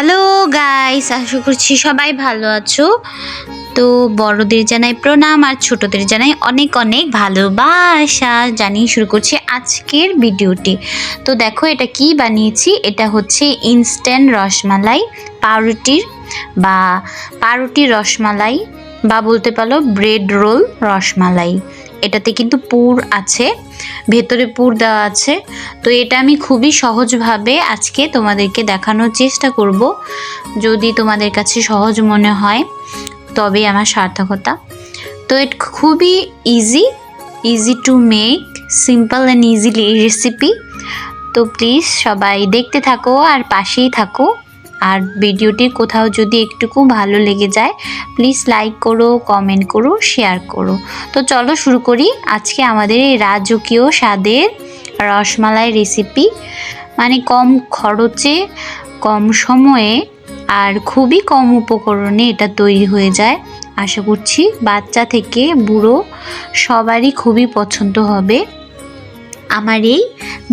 Hello guys আশা করছি সবাই ভালো আছো। তো বড়দের জানাই প্রণাম আর ছোটদের জানাই অনেক অনেক ভালোবাসা। জানিয়ে শুরু করছি আজকের ভিডিওটি। তো দেখো, এটা কি বানিয়েছি? এটা হচ্ছে ইনস্ট্যান্ট রসমালাই, পাউরুটির বা পাউরুটির রসমালাই বা বলতে পারো ব্রেড রোল রসমালাই। এটাতে কিন্তু পুর আছে, ভেতরে পুর দেওয়া আছে। তো এটা আমি খুবই সহজভাবে আজকে তোমাদেরকে দেখানোর চেষ্টা করব। যদি তোমাদের কাছে সহজ মনে হয় তবে আমার সার্থকতা। তো এটা খুবই easy easy to make simple and easily recipe তো প্লিজ সবাই দেখতে থাকো আর পাশেই থাকো। আর ভিডিওটি কোথাও যদি একটুকু ভালো লেগে যায় প্লিজ লাইক করো কমেন্ট করো শেয়ার করো। তো চলো শুরু করি আজকে আমাদের এই রাজকীয় স্বাদের রসমালাই রেসিপি মানে কম খরচে, কম সময়ে আর খুবই কম উপকরণে এটা তৈরি হয়ে যায়। আশা করছি বাচ্চা থেকে বুড়ো সবারই খুবই পছন্দ হবে। আমার এই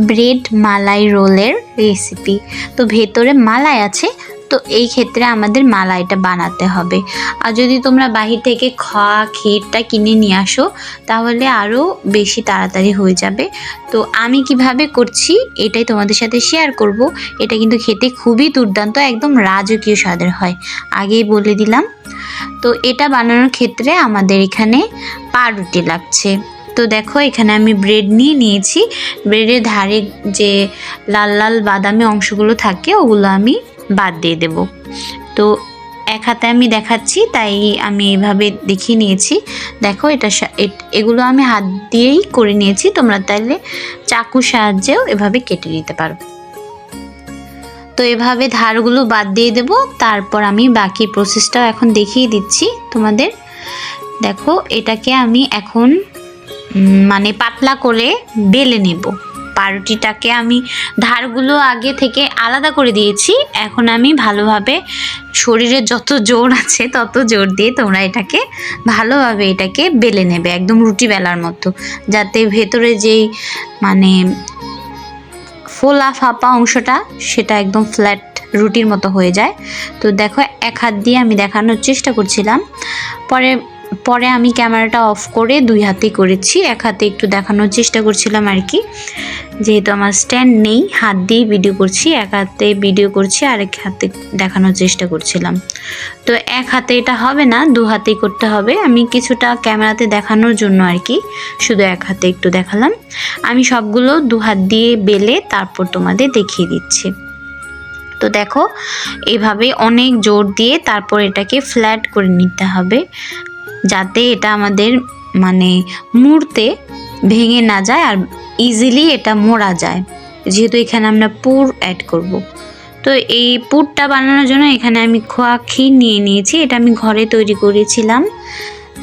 ব্রেড মালাই রোলের রেসিপি তো ভেতরে মালাই আছে, তো এই ক্ষেত্রে আমাদের মালাইটা বানাতে হবে। আর যদি তোমরা বাহির থেকে খাওয়া ক্ষীরটা কিনে নিয়ে আসো, তাহলে আরও বেশি তাড়াতাড়ি হয়ে যাবে। তো আমি কীভাবে করছি, এটাই তোমাদের সাথে শেয়ার করব। এটা কিন্তু খেতে খুবই দুর্দান্ত, একদম রাজকীয় স্বাদের হয়। আগেই বলে দিলাম। তো এটা বানানোর ক্ষেত্রে আমাদের এখানে পাউরুটি লাগছে। তো দেখো, এখানে আমি ব্রেড নিয়ে নিয়েছি। ব্রেডের ধারে যে লাল লাল বাদামি অংশগুলো থাকে, ওগুলো আমি বাদ দিয়ে দেব। তো এক হাতে আমি দেখাচ্ছি, তাই আমি এইভাবে দেখিয়ে নিয়েছি। দেখো, এটা এগুলো আমি হাত দিয়েই করে নিয়েছি, তোমরা তাইলে চাকুর সাহায্যেও এভাবে কেটে নিতে পারো। তো এভাবে ধারগুলো বাদ দিয়ে দেব, তারপর আমি বাকি প্রসেসটাও এখন দেখিয়ে দিচ্ছি তোমাদের। দেখো, এটাকে আমি এখন মানে পাতলা করে বেলে নেব। পাউরুটিটাকে আমি ধারগুলো আগে থেকে আলাদা করে দিয়েছি। এখন আমি ভালোভাবে শরীরে যত জোর আছে তত জোর দিয়ে তোমরা এটাকে ভালোভাবে এটাকে বেলে নেবে, একদম রুটি বেলার মতো। যাতে ভেতরে যেই মানে ফোলা ফাঁপা অংশটা সেটা একদম ফ্ল্যাট রুটির মতো হয়ে যায়। তো দেখো, এক হাত দিয়ে আমি দেখানোর চেষ্টা করছিলাম। পরে পরে আমি ক্যামেরাটা অফ করে দুই হাতেই করেছি। এক হাতে একটু দেখানোর চেষ্টা করছিলাম আর কি। যেহেতু আমার স্ট্যান্ড নেই, হাত দিয়েই ভিডিও করছি, এক হাতে ভিডিও করছি আর এক হাতে দেখানোর চেষ্টা করছিলাম। তো এক হাতে এটা হবে না, দু হাতেই করতে হবে। আমি কিছুটা ক্যামেরাতে দেখানোর জন্য আর কি, শুধু এক হাতে একটু দেখালাম। আমি সবগুলো দু হাত দিয়ে বেলে তারপর তোমাদের দেখিয়ে দিচ্ছি। তো দেখো, এভাবে অনেক জোর দিয়ে তারপর এটাকে ফ্ল্যাট করে নিতে হবে। যাতে এটা আমাদের মানে মুড়তে ভেঙে না যায় আর ইজিলি এটা মোড়া যায়। যেহেতু এখানে আমরা পুর অ্যাড করব। তো এই পুরটা বানানোর জন্য এখানে আমি খোয়া ক্ষীর নিয়ে নিয়েছি, এটা আমি ঘরে তৈরি করেছিলাম।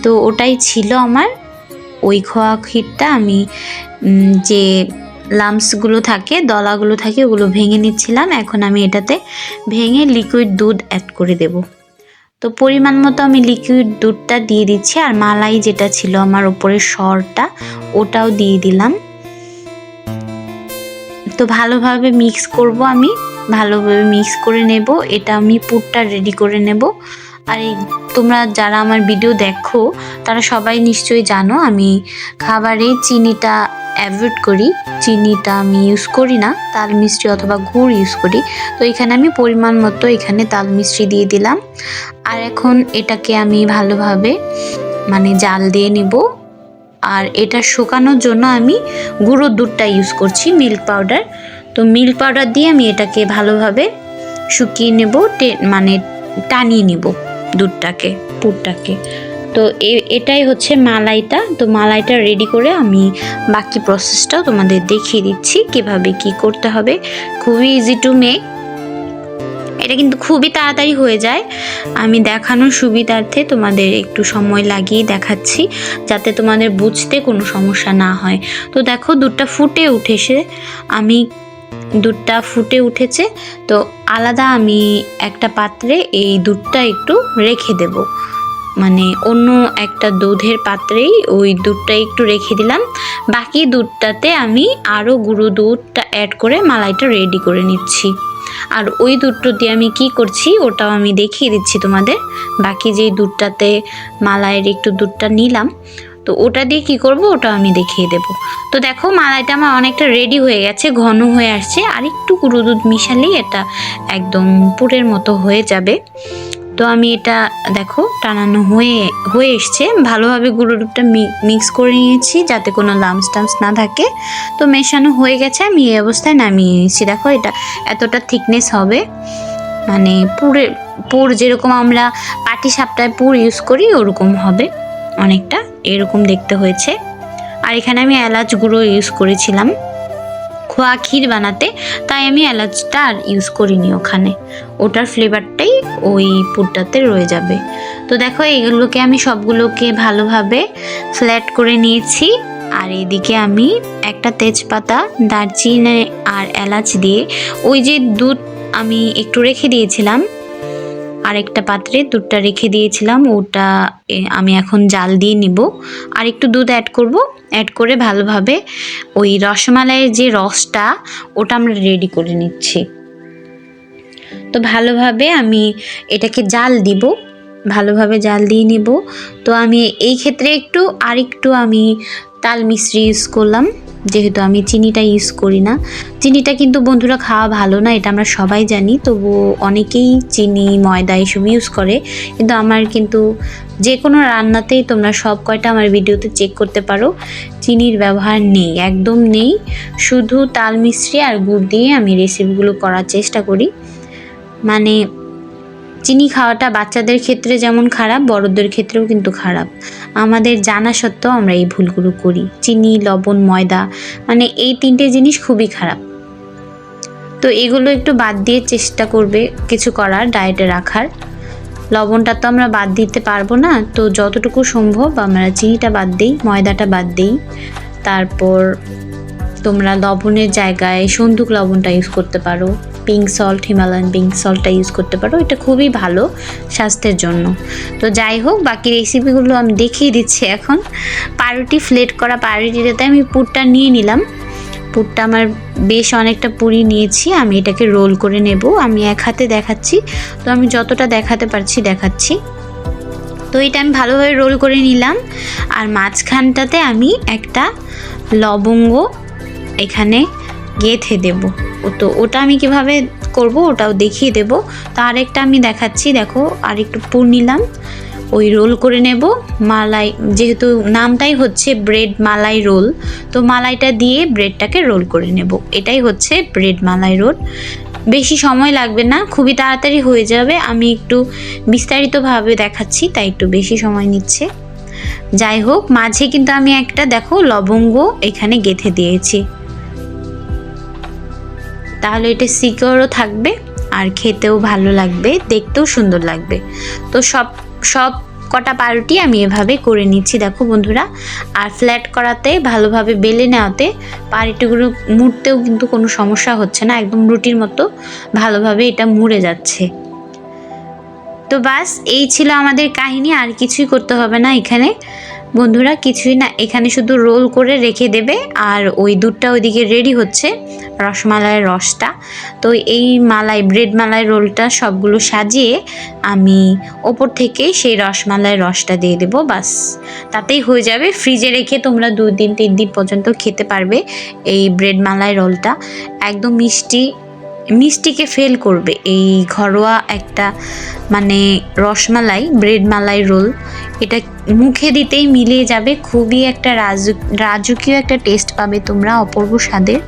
তো ওটাই ছিল আমার। ওই খোয়া ক্ষীরটা আমি যে লামসগুলো থাকে, দলাগুলো থাকে, ওগুলো ভেঙে নিচ্ছিলাম। এখন আমি এটাতে ভেঙে লিকুইড দুধ অ্যাড করে দেব। তো পরিমাণ মতো আমি লিকুইড দুধটা দিয়ে দিচ্ছি, আর মালাই যেটা ছিল আমার ওপরের সরটা, ওটাও দিয়ে দিলাম। তো ভালোভাবে মিক্স করব আমি, ভালোভাবে মিক্স করে নেব, এটা আমি পুরটা রেডি করে নেব। আর এই তোমরা যারা আমার ভিডিও দেখো, তারা সবাই নিশ্চয়ই জানো, আমি খাবারে চিনিটা অ্যাভয়েড করি। চিনিটা আমি ইউজ করি না, তাল মিষ্টি অথবা গুড় ইউজ করি। তো এখানে আমি পরিমাণ মতো এখানে তাল মিষ্টি দিয়ে দিলাম। আর এখন এটাকে আমি ভালোভাবে মানে জাল দিয়ে নিব। আর এটা শুকানোর জন্য আমি গুঁড়ো দুধটা ইউজ করছি মিল্ক পাউডার তো মিল্ক পাউডার দিয়ে আমি এটাকে ভালোভাবে শুকিয়ে নেব মানে টানিয়ে নেব দুধটাকে, পুরটাকে। তো এটাই হচ্ছে মালাইটা। তো মালাইটা রেডি করে আমি বাকি প্রসেসটা তোমাদের দেখিয়ে দিচ্ছি কীভাবে কি করতে হবে। খুবই ইজি টু মেক এটা কিন্তু খুবই তাড়াতাড়ি হয়ে যায়। আমি দেখানোর সুবিধার্থে তোমাদের একটু সময় লাগিয়ে দেখাচ্ছি, যাতে তোমাদের বুঝতে কোনো সমস্যা না হয়। তো দেখো, দুধটা ফুটে উঠেছে। আমি দুধটা ফুটে উঠেছে। তো আলাদা আমি একটা পাত্রে এই দুধটা একটু রেখে দেব। মানে অন্য একটা দুধের পাত্রেই ওই দুধটা একটু রেখে দিলাম। বাকি দুধটাতে আমি আরও গুঁড়ো দুধটা অ্যাড করে মালাইটা রেডি করে নিচ্ছি। আর ওই দুধটা দিয়ে আমি কি করছি, ওটাও আমি দেখিয়ে দিচ্ছি তোমাদের। বাকি যেই দুধটাতে মালাইয়ের একটু দুধটা নিলাম, তো ওটা দিয়ে কি করব, ওটা আমি দেখিয়ে দেব। তো দেখো মালাইটা আমার অনেকটা রেডি হয়ে গেছে, ঘন হয়ে আসছে। আর একটু গুঁড়ো দুধ মিশালেই এটা একদম পুরের মতো হয়ে যাবে। তো আমি এটা, দেখো, টানানো হয়ে হয়ে এসছে। ভালোভাবে গুঁড়ো মিক্স করে নিয়েছি যাতে কোনো লামস টামস না থাকে। তো মেশানো হয়ে গেছে, আমি এই অবস্থায় নামিয়ে নিয়েছি। দেখো, এটা এতটা থিকনেস হবে। মানে পুরে পুর যেরকম আমরা পাটি সাপটায় পুর ইউজ করি, ওরকম হবে। অনেকটা এরকম দেখতে হয়েছে। আর এখানে আমি এলাচ গুঁড়ো ইউজ করেছিলাম। খোয়া ক্ষীর বানাতে, তাই আমি এলাচটা আর ইউজ করিনি ওখানে। ওটার ফ্লেভারটাই ওই পুরটাতে রয়ে যাবে। তো দেখো, এগুলোকে আমি সবগুলোকে ভালোভাবে ফ্ল্যাট করে নিয়েছি। আর এদিকে আমি একটা তেজপাতা, দারচিনি আর এলাচ দিয়ে ওই যে দুধ আমি একটু রেখে দিয়েছিলাম আরেকটা পাত্রে দুধটা রেখে দিয়েছিলাম, ওটা আমি এখন জাল দিয়ে নিব। আর একটু দুধ অ্যাড করব অ্যাড করে ভালোভাবে ওই রসমালাইয়ের যে রসটা, ওটা আমরা রেডি করে নিচ্ছি। তো ভালোভাবে আমি এটাকে জাল দিব, ভালোভাবে জাল দিয়ে নিব। তো আমি এই ক্ষেত্রে একটু আর একটু আমি তাল মিশ্রি ইউজ করলাম। যেহেতু আমি চিনিটা ইউজ করি না। চিনিটা কিন্তু বন্ধুরা খাওয়া ভালো না, এটা আমরা সবাই জানি, তবু অনেকেই চিনি, ময়দা এসব ইউজ করে। কিন্তু আমার কিন্তু যে কোনো রান্নাতেই তোমরা সব কয়টা আমার ভিডিওতে চেক করতে পারো, চিনির ব্যবহার নেই, একদম নেই। শুধু তাল মিশ্রি আর গুড় দিয়ে আমি রেসিপিগুলো করার চেষ্টা করি। মানে চিনি খাওয়াটা বাচ্চাদের ক্ষেত্রে যেমন খারাপ, বড়দের ক্ষেত্রেও কিন্তু খারাপ। আমাদের জানা সত্ত্বেও আমরা এই ভুলগুলো করি। চিনি, লবণ, ময়দা মানে এই তিনটে জিনিস খুবই খারাপ। তো এগুলো একটু বাদ দিয়ে চেষ্টা করবে কিছু করার, ডায়েটে রাখার। লবণটা তো আমরা বাদ দিতে পারব না, তো যতটুকু সম্ভব আমরা চিনিটা বাদ দিই, ময়দাটা বাদ দিই। তারপর তোমরা লবণের জায়গায় সন্দুক লবণটা ইউজ করতে পারো। পিঙ্ক সল্ট হিমালয়ান পিঙ্ক সল্টটা ইউজ করতে পারো, এটা খুবই ভালো স্বাস্থ্যের জন্য। তো যাই হোক, বাকি রেসিপিগুলো আমি দেখিয়ে দিচ্ছি এখন। পাউরুটি ফ্লেট করা পাউরুটিটাতে আমি পুরটা নিয়ে নিলাম। পুরটা আমার বেশ অনেকটা পুরি নিয়েছি, আমি এটাকে রোল করে নেব। আমি এক হাতে দেখাচ্ছি, তো আমি যতটা দেখাতে পারছি দেখাচ্ছি। তো এটা আমি ভালোভাবে রোল করে নিলাম, আর মাঝখানটাতে আমি একটা লবঙ্গ এখানে গেঁথে দেব। ও তো ওটা আমি কীভাবে করব ওটাও দেখিয়ে দেব। তো আরেকটা আমি দেখাচ্ছি, দেখো আর একটু পুর নিলাম। ওই রোল করে নেব, মালাই, যেহেতু নামটাই হচ্ছে ব্রেড মালাই রোল, তো মালাইটা দিয়ে ব্রেডটাকে রোল করে নেব। এটাই হচ্ছে ব্রেড মালাই রোল। বেশি সময় লাগবে না, খুবই তাড়াতাড়ি হয়ে যাবে, আমি একটু বিস্তারিতভাবে দেখাচ্ছি, তাই একটু বেশি সময় নিচ্ছে। যাই হোক, মাঝে কিন্তু আমি একটা, দেখো, লবঙ্গ এখানে গেঁথে দিয়েছি। তাহলে এটা সিকিওরও থাকবে আর খেতেও ভালো লাগবে, দেখতেও সুন্দর লাগবে। তো সব সব কটা পাউরুটি আমি এভাবে করে নিচ্ছি, দেখো বন্ধুরা। আর ফ্ল্যাট করাতে, ভালোভাবে বেলে নেওয়াতে পাউরুটিগুলো মুড়তেও কিন্তু কোনো সমস্যা হচ্ছে না, একদম রুটির মতো ভালোভাবে এটা মুড়ে যাচ্ছে। তো বাস, এই ছিল আমাদের কাহিনী, আর কিছুই করতে হবে না এখানে। বন্ধুরা কিছুই না, এখানে শুধু রোল করে রেখে দেবে আর ওই দুধটা ওইদিকে রেডি হচ্ছে, রসমালাইয়ের রসটা। তো এই মালাই ব্রেড মালাই রোলটা সবগুলো সাজিয়ে আমি ওপর থেকে সেই রসমালাইয়ের রসটা দিয়ে দেবো, বাস। তাতেই হয়ে যাবে। ফ্রিজে রেখে তোমরা দুই দিন তিন দিন পর্যন্ত খেতে পারবে এই ব্রেড মালাই রোলটা। একদম মিষ্টি মিষ্টিকে ফেল করবে। এই ঘরোয়া একটা মানে রসমালাই ব্রেড মালাই রোল এটা মুখে দিতেই মিলিয়ে যাবে। খুবই একটা রাজু, রাজকীয় একটা টেস্ট পাবে তোমরা অপূর্ব স্বাদের।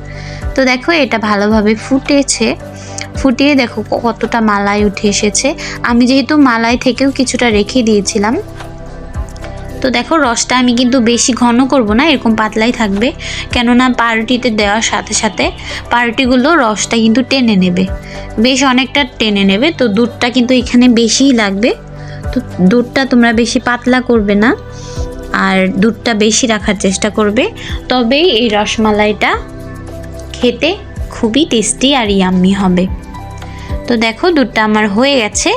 তো দেখো, এটা ভালোভাবে ফুটেছে। ফুটিয়ে দেখো, কতটা মালাই উঠে এসেছে। আমি যেহেতু মালাই থেকেও কিছুটা রেখে দিয়েছিলাম তো দেখো, রসটা আমি কিন্তু বেশি ঘন করব না, এরকম পাতলাই থাকবে। কেননা পাউরুটিতে দেওয়ার সাথে সাথে পাউরুটিগুলো রসটা কিন্তু টেনে নেবে। বেশ অনেকটা টেনে নেবে, তো দুধটা কিন্তু এখানে বেশিই লাগবে। তো দুধটা তোমরা বেশি পাতলা করবে না, আর দুধটা বেশি রাখার চেষ্টা করবে। তবেই এই রসমালাইটা খেতে খুবই টেস্টি আর ইয়াম্মি হবে। তো দেখো, দুধটা আমার হয়ে গেছে।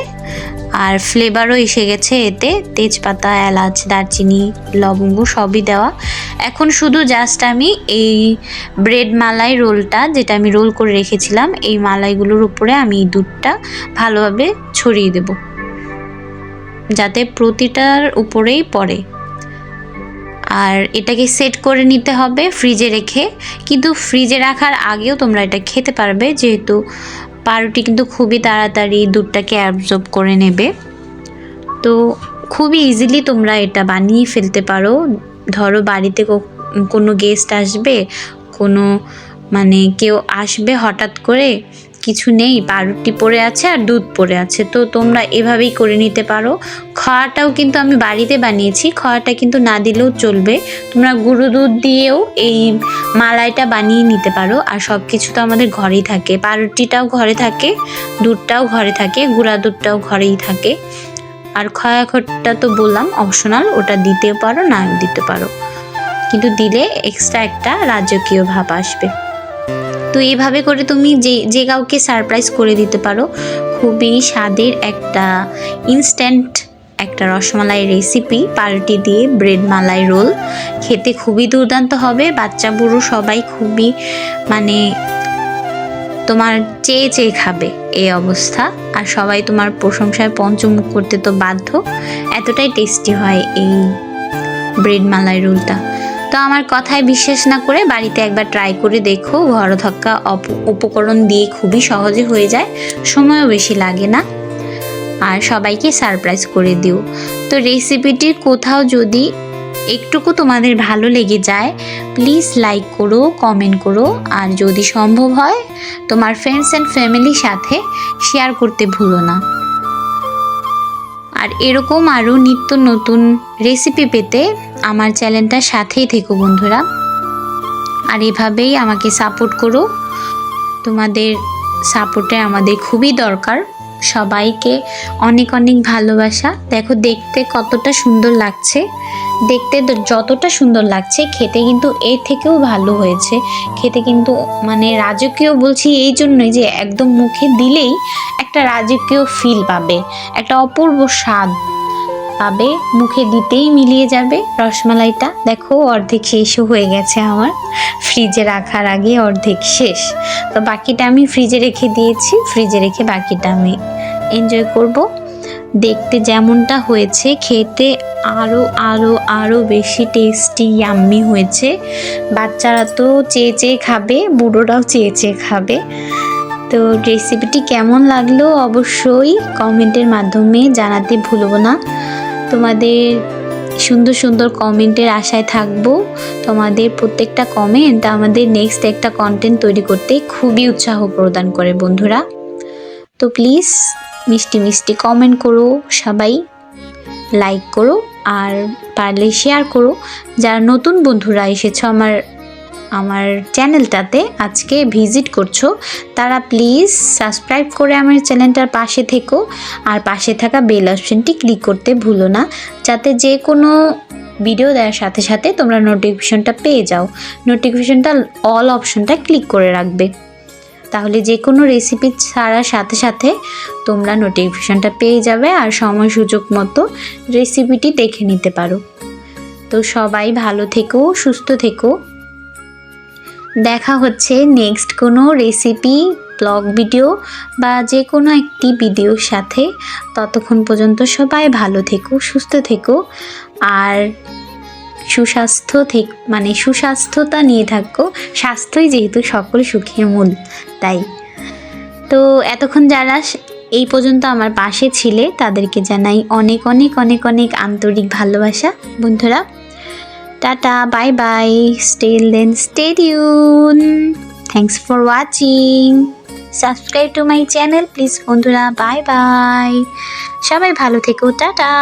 আর ফ্লেভারও এসে গেছে এতে। তেজপাতা, এলাচ, দারচিনি, লবঙ্গ সবই দেওয়া। এখন শুধু জাস্ট আমি এই ব্রেড মালাই রোলটা যেটা আমি রোল করে রেখেছিলাম, এই মালাইগুলোর উপরে আমি এই দুধটা ভালোভাবে ছড়িয়ে দেব। যাতে প্রতিটার উপরেই পড়ে। আর এটাকে সেট করে নিতে হবে ফ্রিজে রেখে। কিন্তু ফ্রিজে রাখার আগেও তোমরা এটা খেতে পারবে, যেহেতু পাউরুটি কিন্তু খুবই তাড়াতাড়ি দুধটাকে অ্যাবজর্ব করে নেবে। তো খুবই ইজিলি তোমরা এটা বানিয়ে ফেলতে পারো। ধরো বাড়িতে কোনো গেস্ট আসবে, কোনো মানে কেউ আসবে হঠাৎ করে কিছু নেই পাউরুটি পড়ে আছে আর দুধ পড়ে আছে। তো তোমরা এভাবেই করে নিতে পারো। খাওয়াটাও কিন্তু আমি বাড়িতে বানিয়েছি খাওয়াটা কিন্তু না দিলেও চলবে। তোমরা গুঁড়ো দুধ দিয়েও এই মালাইটা বানিয়ে নিতে পারো। আর সব কিছু তো আমাদের ঘরেই থাকে। পাউরুটিটাও ঘরে থাকে দুধটাও ঘরে থাকে গুঁড়া দুধটাও ঘরেই থাকে। আর খয়া খটটা তো বললাম অপশনাল ওটা দিতেও পারো না দিতে পারো। কিন্তু দিলে এক্সট্রা একটা রাজকীয় ভাব আসবে। তো এইভাবে করে তুমি যে যে কাউকে সারপ্রাইজ করে দিতে পারো, খুবই স্বাদের একটা ইনস্ট্যান্ট একটা রসমালাই রেসিপি পাউরুটি দিয়ে ব্রেড মালাই রোল খেতে খুবই দুর্দান্ত হবে, বাচ্চা বুড়ো সবাই খুবই মানে তোমার চেয়ে চেয়ে খাবে এই অবস্থা। আর সবাই তোমার প্রশংসায় পঞ্চমুখ করতে তো বাধ্য। এতটাই টেস্টি হয় এই ব্রেড মালাই রোলটা তো আমার কথায় বিশ্বাস না করে বাড়িতে একবার ট্রাই করে দেখো। ঘর অপ- উপকরণ দিয়ে খুবই সহজে হয়ে যায়, সময়ও বেশি লাগে না। আর সবাইকে সারপ্রাইজ করে দিও। তো রেসিপিটির কোথাও যদি একটুকু তোমাদের ভালো লেগে যায় প্লিজ লাইক করো কমেন্ট করো। আর যদি সম্ভব হয়, তোমার ফ্রেন্ডস অ্যান্ড ফ্যামিলির সাথে শেয়ার করতে ভুলো না। আর এরকম আরও নিত্য নতুন রেসিপি পেতে আমার চ্যানেলটার সাথেই থেকো বন্ধুরা। আর এভাবেই আমাকে সাপোর্ট করো। তোমাদের সাপোর্টে আমাদের খুবই দরকার। সবাইকে অনেক অনেক ভালোবাসা। দেখো, দেখতে কতটা সুন্দর লাগছে। দেখতে যতটা সুন্দর লাগছে, খেতে কিন্তু এর থেকেও ভালো হয়েছে। খেতে কিন্তু মানে রাজকীয় বলছি এই জন্যই যে একদম মুখে দিলেই একটা রাজকীয় ফিল পাবে। একটা অপূর্ব স্বাদ। পাবে, মুখে দিতেই মিলিয়ে যাবে। রসমালাইটা, দেখো, অর্ধেক শেষও হয়ে গেছে আমার। ফ্রিজে রাখার আগে অর্ধেক শেষ। তো বাকিটা আমি ফ্রিজে রেখে দিয়েছি। ফ্রিজে রেখে বাকিটা আমি এনজয় করব। দেখতে যেমনটা হয়েছে, খেতে আরও আরও আরও বেশি টেস্টি ইয়াম্মি হয়েছে। বাচ্চারা তো চেয়ে চেয়ে খাবে, বুড়োরাও চেয়ে চেয়ে খাবে। তো রেসিপিটি কেমন লাগল অবশ্যই কমেন্টের মাধ্যমে জানাতে ভুলব না। তোমাদের সুন্দর সুন্দর কমেন্টের আশায় থাকব। তোমাদের প্রত্যেকটা কমেন্ট আমাদের নেক্সট একটা কন্টেন্ট তৈরি করতে খুবই উৎসাহ প্রদান করে বন্ধুরা। তো প্লিজ মিষ্টি মিষ্টি কমেন্ট করো, সবাই লাইক করো আর পারলে শেয়ার করো। যারা নতুন বন্ধুরা এসেছ আমার আমার চ্যানেলটাতে আজকে ভিজিট করছ, তারা প্লিজ সাবস্ক্রাইব করে আমার চ্যানেলটার পাশে থেকো, আর পাশে থাকা বেল অপশনটি ক্লিক করতে ভুলো না, যাতে যে কোনো ভিডিও দেওয়ার সাথে সাথে তোমরা নোটিফিকেশনটা পেয়ে যাও, নোটিফিকেশনটা অল অপশনটা ক্লিক করে রাখবে। তাহলে যে কোনো রেসিপি ছাড়ার সাথে সাথে তোমরা নোটিফিকেশনটা পেয়ে যাবে আর সময় সুযোগ মতো রেসিপিটি দেখে নিতে পারো। তো সবাই ভালো থেকো, সুস্থ থেকো। দেখা হচ্ছে নেক্সট কোনো রেসিপি ব্লগ ভিডিও বা যে কোনো একটি ভিডিওর সাথে। ততক্ষণ পর্যন্ত সবাই ভালো থেকো, সুস্থ থেকো। আর সুস্বাস্থ্য থেকে মানে সুস্বাস্থ্যতা নিয়ে থাকো। স্বাস্থ্যই যেহেতু সকল সুখের মূল, তাই। তো এতক্ষণ যারা এই পর্যন্ত আমার পাশে ছিলে, তাদেরকে জানাই অনেক অনেক অনেক অনেক আন্তরিক ভালোবাসা। বন্ধুরা tata bye bye still then stay tune thanks for watching subscribe to my channel please বন্ধুরা. বাই বাই সবাই ভালো থেকো, টাটা।